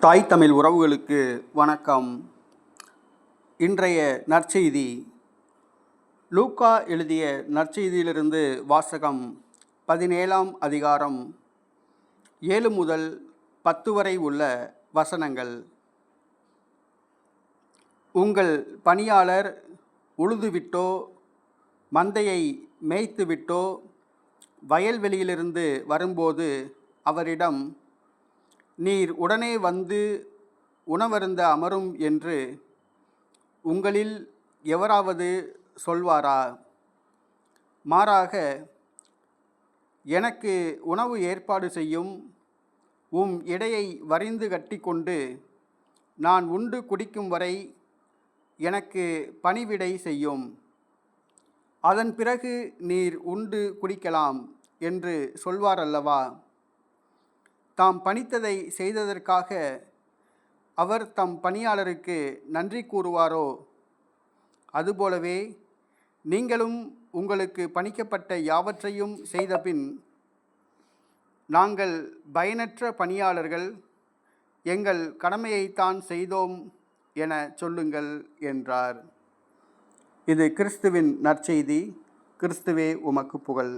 தாய் தமிழ் உறவுகளுக்கு வணக்கம். இன்றைய நற்செய்தி லூக்கா எழுதிய நற்செய்தியிலிருந்து வாசகம் பதினேழாம் அதிகாரம் ஏழு முதல் பத்து வரை உள்ள வசனங்கள். உங்கள் பணியாளர் உழுதுவிட்டோ மந்தையை மேய்த்துவிட்டோ வயல்வெளியிலிருந்து வரும்போது அவரிடம் நீர் உடனே வந்து உணவருந்த அமரும் என்று உங்களில் எவராவது சொல்வாரா? மாறாக எனக்கு உணவு ஏற்பாடு செய்யும் உம் இடையை வரிந்து கட்டிக்கொண்டு நான் உண்டு குடிக்கும் வரை எனக்கு பணிவிடை செய்யும். அதன் பிறகு நீர் உண்டு குடிக்கலாம் என்று சொல்வார் அல்லவா தாம் பணித்ததை செய்ததற்காக அவர் தம் பணியாளருக்கு நன்றி கூறுவாரோ? அதுபோலவே நீங்களும் உங்களுக்கு பணிக்கப்பட்ட யாவற்றையும் செய்தபின் நாங்கள் பயனற்ற பணியாளர்கள் எங்கள் கடமையைத்தான் செய்தோம் என சொல்லுங்கள் என்றார். இது கிறிஸ்துவின் நற்செய்தி. கிறிஸ்துவே உமக்கு புகழ்.